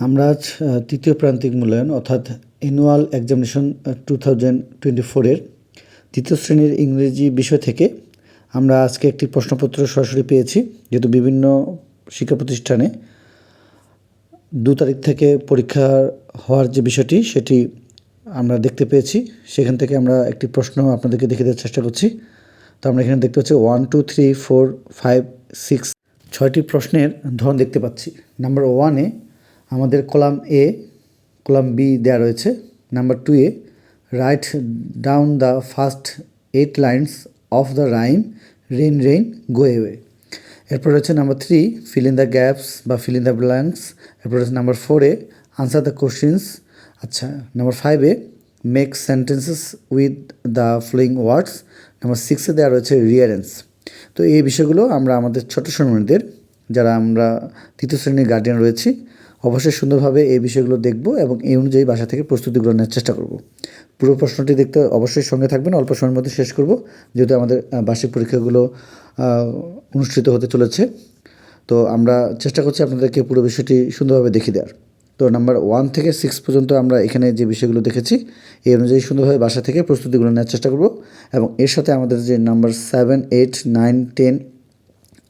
আমরা আজ তৃতীয় প্রান্তিক মূল্যায়ন, অর্থাৎ annual examination two thousand twenty ফোরের তৃতীয় শ্রেণির ইংরেজি বিষয় থেকে আমরা আজকে একটি প্রশ্নপত্র সরাসরি পেয়েছি, যেহেতু বিভিন্ন শিক্ষা প্রতিষ্ঠানে দু তারিখ থেকে পরীক্ষা হওয়ার যে বিষয়টি, সেটি আমরা দেখতে পেয়েছি। সেখান থেকে আমরা একটি প্রশ্ন আপনাদেরকে দেখে দেওয়ার চেষ্টা করছি। তো আমরা এখানে দেখতে পাচ্ছি one two three four five six ছয়টি প্রশ্নের ধরন দেখতে পাচ্ছি। নাম্বার ওয়ানে আমাদের কলাম এ কলাম বি দেওয়া রয়েছে। Number two A write down the first eight lines of the rhyme rain rain go away এরপর রয়েছে number three fill in the gaps বা ফিল ইন দ্য ব্ল্যাঙ্কস এরপর রয়েছে নাম্বার ফোরে আনসার দ্য কোশ্চিনস আচ্ছা number ফাইভে make sentences with the following words number সিক্সে দেওয়া রয়েছে রিয়ারেন্স তো এই বিষয়গুলো আমরা আমাদের ছোট শ্রমিকদের যারা আমরা তৃতীয় শ্রেণির গার্ডিয়ান রয়েছি, অবশ্যই সুন্দরভাবে এই বিষয়গুলো দেখব এবং এই অনুযায়ী বাসা থেকে প্রস্তুতি গ্রহণের চেষ্টা করব। পুরো প্রশ্নটি দেখতে অবশ্যই সঙ্গে থাকবেন, অল্প সময়ের মধ্যে শেষ করব, যেহেতু আমাদের বার্ষিক পরীক্ষাগুলো অনুষ্ঠিত হতে চলেছে। তো আমরা চেষ্টা করছি আপনাদেরকে পুরো বিষয়টি সুন্দরভাবে দেখিয়ে দেওয়ার। তো নাম্বার ওয়ান থেকে সিক্স পর্যন্ত আমরা এখানে যে বিষয়গুলো দেখেছি, এই অনুযায়ী সুন্দরভাবে বাসা থেকে প্রস্তুতিগুলো নেওয়ার চেষ্টা করব এবং এর সাথে আমাদের যে number seven eight nine ten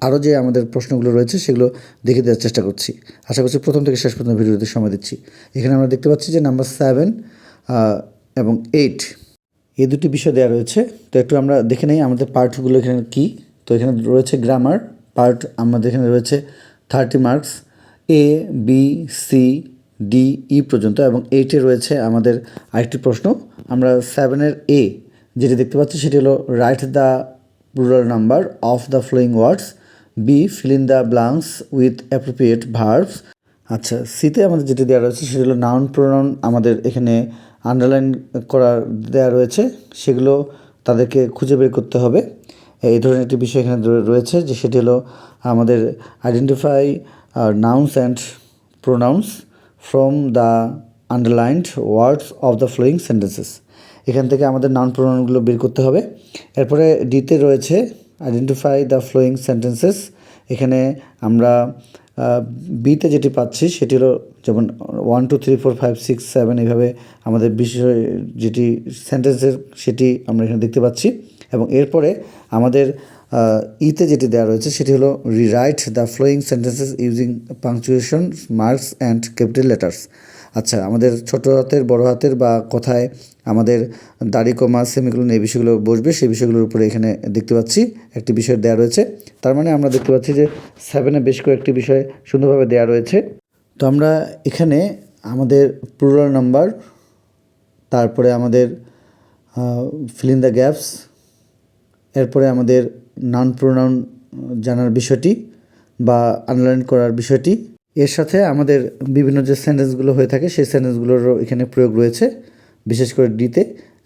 আরও যে আমাদের প্রশ্নগুলো রয়েছে সেগুলো দেখে দেওয়ার চেষ্টা করছি। আশা করছি প্রথম থেকে শেষ পর্যন্ত ভিডিওতে সময় দিচ্ছি। এখানে আমরা দেখতে পাচ্ছি যে নাম্বার সেভেন এবং এইট এই দুটি বিষয় দেওয়া রয়েছে। তো একটু আমরা দেখে নেই আমাদের পার্টগুলো এখানে কী। তো এখানে রয়েছে গ্রামার পার্ট আমাদের এখানে রয়েছে thirty marks A B C D E পর্যন্ত, এবং এইটে রয়েছে আমাদের আরেকটি প্রশ্ন। আমরা সেভেনের এ যেটি দেখতে পাচ্ছি সেটি হলো write the plural number of the following words B fill in the blanks with appropriate verbs আচ্ছা সিতে আমাদের যেটি দেওয়া রয়েছে সেটি হলো নাউন প্রোনাউন আমাদের এখানে আন্ডারলাইন করা দেওয়া রয়েছে। সেগুলো তাদেরকে খুঁজে বের করতে হবে। এই ধরনের একটি বিষয় এখানে রয়েছে যে সেটি হলো আমাদের identify nouns and pronouns from the underlined words of the following sentences এখান থেকে আমাদের নাউন প্রোনাউনগুলো বের করতে হবে। এরপরে ডিতে রয়েছে আইডেন্টিফাই দ্য ফ্লোয়িং সেন্টেন্সেস এখানে আমরা বিতে যেটি পাচ্ছি সেটি হলো যেমন one two three four five six seven এইভাবে আমাদের বিষয় যেটি সেন্টেন্সের সেটি আমরা এখানে দেখতে পাচ্ছি। এবং এরপরে আমাদের ইতে যেটি দেওয়া রয়েছে সেটি হলো rewrite the following sentences using punctuation marks and capital letters আচ্ছা আমাদের ছোট হাতের, বড় হাতের বা কথায় আমাদের দাড়ি, কমা, সেমিকোলন এই বিষয়গুলো বসবে, সেই বিষয়গুলোর উপরে এখানে দেখতে পাচ্ছি, একটি বিষয় দেওয়া রয়েছে। তার মানে আমরা দেখতে পাচ্ছি যে সেভেনে বেশ কয়েকটি বিষয় সুন্দরভাবে দেওয়া রয়েছে। তো আমরা এখানে আমাদের প্লুরাল নাম্বার তারপরে আমাদের ফিল দ্য গ্যাপস এরপরে আমাদের নাউন প্রোনাউন জানার বিষয়টি বা আনলাইন করার বিষয়টি এর সাথে আমাদের বিভিন্ন যে সেন্টেন্সগুলো হয়ে থাকে, সেই সেন্টেন্সগুলোরও এখানে প্রয়োগ রয়েছে, বিশেষ করে ডিতে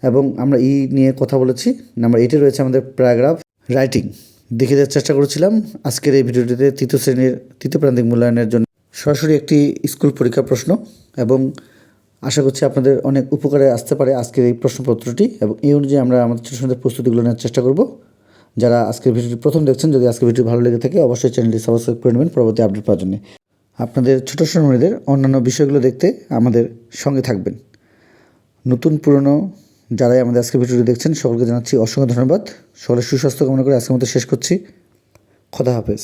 এবং আমরা ই নিয়ে কথা বলেছি। নাম্বার এইটে রয়েছে আমাদের প্যারাগ্রাফ রাইটিং দেখে দেওয়ার চেষ্টা করেছিলাম। আজকের এই ভিডিওটিতে তৃতীয় শ্রেণির, তৃতীয় প্রান্তিক মূল্যায়নের জন্য সরাসরি একটি স্কুল পরীক্ষা প্রশ্ন। এবং আশা করছি আপনাদের অনেক উপকারে আসতে পারে আজকের এই প্রশ্নপত্রটি। এবং এই অনুযায়ী আমরা আমাদের ছোটো ছোটো প্রস্তুতিগুলো নেওয়ার চেষ্টা করব। যারা আজকের ভিডিওটি প্রথম দেখছেন, যদি আজকের ভিডিও ভালো লেগে থাকে, অবশ্যই চ্যানেলটি সাবস্ক্রাইব করে নেবেন। পরবর্তী আপডেট পাওয়ার জন্য। আপনাদের ছোটো সময়দের অন্যান্য বিষয়গুলো দেখতে আমাদের সঙ্গে থাকবেন। নতুন, পুরনো যারাই আমাদের আজকে ভিডিওটি দেখছেন, সকলকে জানাচ্ছি অসংখ্য ধন্যবাদ। সকলের সুস্বাস্থ্য কামনা করে আজকের মতো শেষ করছি। খোদা হাফেজ।